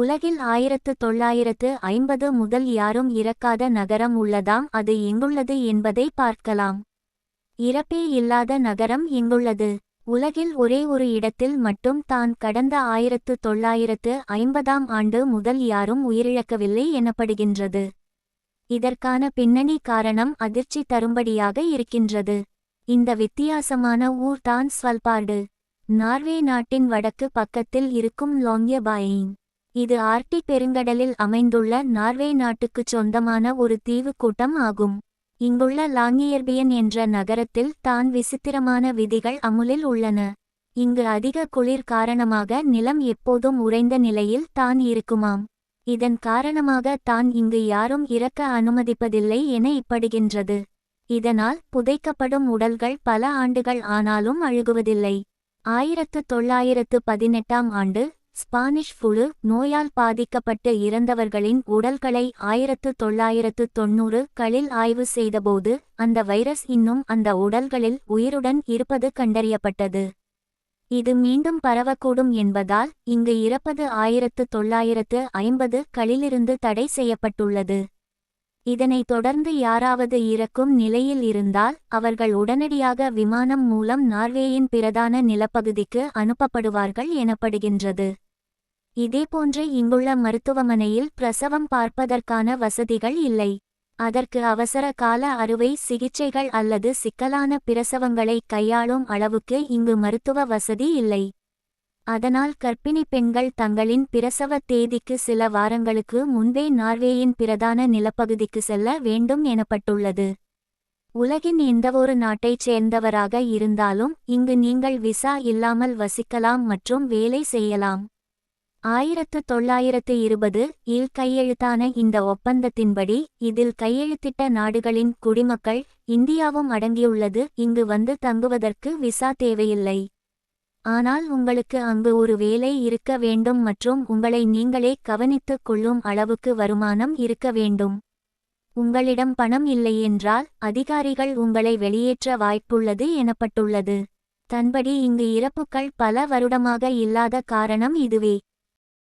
உலகில் ஆயிரத்து தொள்ளாயிரத்து ஐம்பது முதல் யாரும் இறக்காத நகரம் உள்ளதாம் அது எங்குள்ளது என்பதை பார்க்கலாம். இறப்பே இல்லாத நகரம் எங்குள்ளது? உலகில் ஒரே ஒரு இடத்தில் மட்டும் தான் கடந்த ஆயிரத்து தொள்ளாயிரத்து ஐம்பதாம் ஆண்டு முதல் யாரும் உயிரிழக்கவில்லை எனப்படுகின்றது. இதற்கான பின்னணி காரணம் அதிர்ச்சி தரும்படியாக இருக்கின்றது. இந்த வித்தியாசமான ஊர் தான் ஸ்வல்பார்டு. நார்வே நாட்டின் வடக்கு பக்கத்தில் இருக்கும் லோங்கியபாயின் இது ஆர்டிக் பெருங்கடலில் அமைந்துள்ள நார்வே நாட்டுக்குச் சொந்தமான ஒரு தீவுக்கூட்டம் ஆகும். இங்குள்ள லாங்கியர்பியன் என்ற நகரத்தில் தான் விசித்திரமான விதிகள் அமுலில் உள்ளன. இங்கு அதிக குளிர் காரணமாக நிலம் எப்போதும் உறைந்த நிலையில் தான் இருக்குமாம். இதன் காரணமாக தான் இங்கு யாரும் இறக்க அனுமதிப்பதில்லை என இப்படுகின்றது. இதனால் புதைக்கப்படும் உடல்கள் பல ஆண்டுகள் ஆனாலும் அழுகுவதில்லை. ஆயிரத்து தொள்ளாயிரத்து பதினெட்டாம் ஆண்டு ஸ்பானிஷ் புழு நோயால் பாதிக்கப்பட்டு இறந்தவர்களின் உடல்களை ஆயிரத்து தொள்ளாயிரத்து தொன்னூறு களில் ஆய்வு செய்தபோது அந்த வைரஸ் இன்னும் அந்த உடல்களில் உயிருடன் இருப்பது கண்டறியப்பட்டது. இது மீண்டும் பரவக்கூடும் என்பதால் இங்கு இறப்பது ஆயிரத்து தொள்ளாயிரத்து ஐம்பது களிலிருந்து தடை செய்யப்பட்டுள்ளது. இதனைத் தொடர்ந்து யாராவது இறக்கும் நிலையில் இருந்தால் அவர்கள் உடனடியாக விமானம் மூலம் நார்வேயின் பிரதான நிலப்பகுதிக்கு அனுப்பப்படுவார்கள் எனப்படுகின்றது. இதேபோன்று இங்குள்ள மருத்துவமனையில் பிரசவம் பார்ப்பதற்கான வசதிகள் இல்லை. அதற்கு அவசர கால அறுவை சிகிச்சைகள் அல்லது சிக்கலான பிரசவங்களை கையாளும் அளவுக்கு இங்கு மருத்துவ வசதி இல்லை. அதனால் கர்ப்பிணி பெண்கள் தங்களின் பிரசவ தேதிக்கு சில வாரங்களுக்கு முன்பே நார்வேயின் பிரதான நிலப்பகுதிக்கு செல்ல வேண்டும் எனப்பட்டுள்ளது. உலகின் எந்தவொரு நாட்டைச் சேர்ந்தவராக இருந்தாலும் இங்கு நீங்கள் விசா இல்லாமல் வசிக்கலாம் மற்றும் வேலை செய்யலாம். ஆயிரத்து தொள்ளாயிரத்து இருபது இல் கையெழுத்தான இந்த ஒப்பந்தத்தின்படி இதில் கையெழுத்திட்ட நாடுகளின் குடிமக்கள் இந்தியாவும் அடங்கியுள்ளது. இங்கு வந்து தங்குவதற்கு விசா தேவையில்லை. ஆனால் உங்களுக்கு அங்கு ஒரு வேலை இருக்க வேண்டும் மற்றும் உங்களை நீங்களே கவனித்துக் கொள்ளும் அளவுக்கு வருமானம் இருக்க வேண்டும். உங்களிடம் பணம் இல்லையென்றால் அதிகாரிகள் உங்களை வெளியேற்ற வாய்ப்புள்ளது எனப்பட்டுள்ளது. தன்படி இங்கு இறப்புக்கள் பல வருடமாக இல்லாத காரணம் இதுவே.